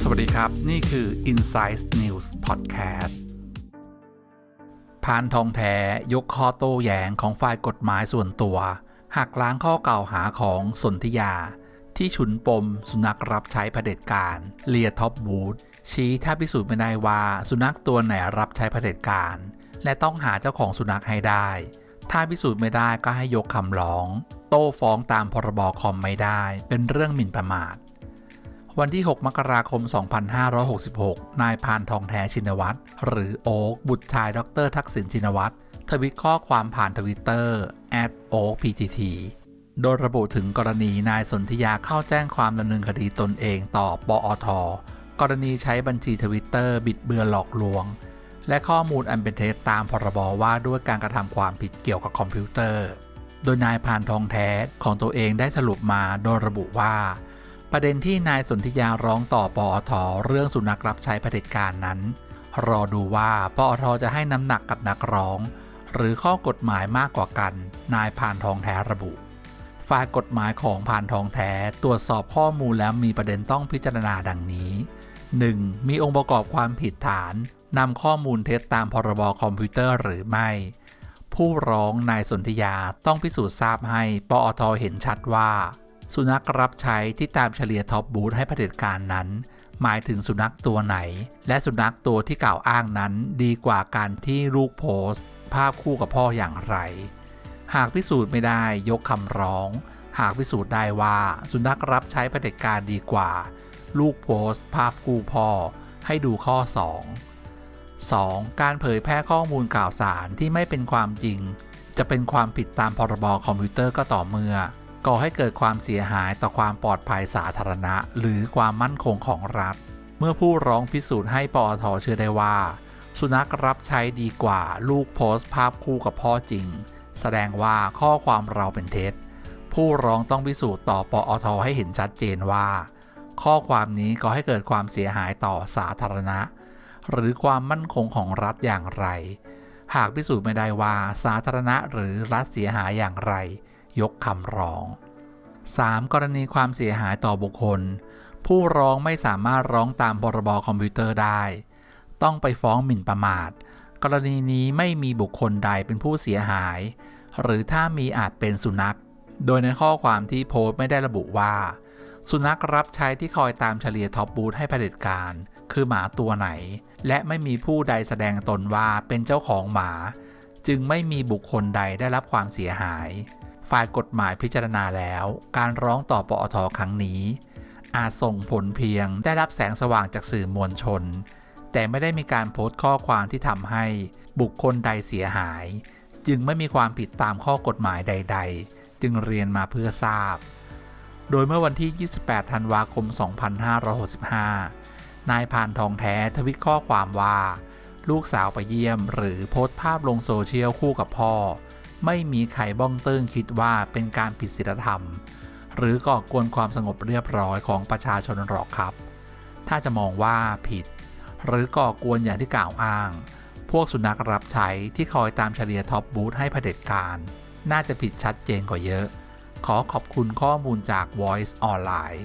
สวัสดีครับ นี่คือ Insight News Podcast พานทองแท้ยกข้อโต้แย้งของฝ่ายกฎหมายส่วนตัว หักล้างข้อกล่าวหาของสนธิยา ที่ฉุนปม สุนัขรับใช้เผด็จการเลียท็อปบูธชี้ถ้าพิสูจน์ไม่ได้ว่าสุนัขตัวไหนรับใช้เผด็จการ และต้องหาเจ้าของสุนัขให้ได้ ถ้าพิสูจน์ไม่ได้ก็ให้ยกคำร้อง ต้ฟ้องตามพรบคอมไม่ได้ เป็นเรื่องหมิ่นประมาท วันที่ 6 มกราคม 2566 นายพานทองแท้ชินวัตร หรือโอ๊กบุตรชายดร ทักษิณชินวัตรทวิตข้อความผ่านทวิตเตอร์ o p p t โดยระบุถึงกรณีนายสนธิยาเข้าแจ้งความดำเนินคดีตนเองต่อปอท กรณีใช้บัญชีทวิตเตอร์บิดเบือนหลอกลวง และข้อมูลอันเป็นเท็จตามพรบว่าด้วยการกระทำความผิดเกี่ยวกับคอมพิวเตอร์ โดยนายพานทองแท้ของตัวเองได้สรุปมาโดยระบุว่า ประเด็นที่นายสนธิยาร้องต่อปอทเรื่องสุนัขรับใช้เผด็จการนั้น รอดูว่าปอทจะให้น้ำหนักกับนักร้อง หรือข้อกฎหมายมากกว่ากัน นายพานทองแท้ระบุฝ่ายกฎหมายของพานทองแท้ตรวจสอบข้อมูลแล้วมีประเด็นต้องพิจารณาดังนี้ 1. มีองค์ประกอบความผิดฐานนำข้อมูลเท็จตามพรบคอมพิวเตอร์หรือไม่ ผู้ร้องนายสนธยาต้องพิสูจน์ทราบให้ปอทเห็นชัดว่า สุนัขรับใช้ที่ตามเฉลี่ยท็อปบูธให้เผด็จการนั้น หมายถึงสุนัขตัวไหน และสุนัขตัวที่กล่าวอ้างนั้นดีกว่าการที่ลูกโพสต์ ภาพคู่กับพ่ออย่างไร หากพิสูจน์ไม่ได้ยกคำร้อง หากพิสูจน์ได้ว่าสุนัขรับใช้เผด็จการดีกว่า ลูกโพสต์ ภาพคู่พ่อให้ดูข้อ 2 2. การเผยแพร่ข้อมูลข่าวสารที่ไม่เป็นความจริง จะเป็นความผิดตามพรบคอมพิวเตอร์ก็ต่อเมื่อก่อให้เกิดความเสียหายต่อความปลอดภัยสาธารณะ หรือความมั่นคงของรัฐ เมื่อผู้ร้องพิสูจน์ให้ปอทเชื่อได้ว่า สุนัขรับใช้ดีกว่าลูกโพสต์ภาพคู่กับพ่อจริง แสดงว่าข้อความเราเป็นเท็จ ผู้ร้องต้องพิสูจน์ต่อปอทให้เห็นชัดเจนว่า ข้อความนี้ก่อให้เกิดความเสียหายต่อสาธารณะ หรือความมั่นคงของรัฐอย่างไร หากพิสูจน์ไม่ได้ว่าสาธารณะหรือรัฐเสียหายอย่างไร ยกคำร้อง 3. กรณีความเสียหายต่อบุคคล ผู้ร้องไม่สามารถร้องตามพรบคอมพิวเตอร์ได้ ต้องไปฟ้องหมิ่นประมาท กรณีนี้ไม่มีบุคคลใดเป็นผู้เสียหาย หรือถ้ามีอาจเป็นสุนัข โดยในข้อความที่โพสต์ไม่ได้ระบุว่า สุนัขรับใช้ที่คอยตามเฉลี่ยท็อปบูธให้เผด็จการ คือหมาตัวไหน และไม่มีผู้ใดแสดงตนว่าเป็นเจ้าของหมา จึงไม่มีบุคคลใดได้รับความเสียหาย ฝ่ายกฎหมายพิจารณาแล้ว การร้องต่อปอทครั้งนี้ อาจส่งผลเพียงได้รับแสงสว่างจากสื่อมวลชน แต่ไม่ได้มีการโพสต์ข้อความที่ทำให้บุคคลใดเสียหาย จึงไม่มีความผิดตามข้อกฎหมายใด ๆ จึงเรียนมาเพื่อทราบ โดยเมื่อวันที่ 28 ธันวาคม 2565 นายพานทองแท้ทวิตข้อความว่า ลูกสาวไปเยี่ยมหรือโพสต์ภาพลงโซเชียลคู่กับพ่อ ไม่มีใครบ้องเติ้งคิดว่าเป็นการผิดศีลธรรม หรือก่อกวนความสงบเรียบร้อยของประชาชนหรอกครับ ถ้าจะมองว่าผิด หรือก่อกวนอย่างที่กล่าวอ้าง พวกสุนัขรับใช้ที่คอยตามเฉลี่ยท็อปบูธให้เผด็จการ น่าจะผิดชัดเจนกว่าเยอะ ขอขอบคุณข้อมูลจาก Voice ออนไลน์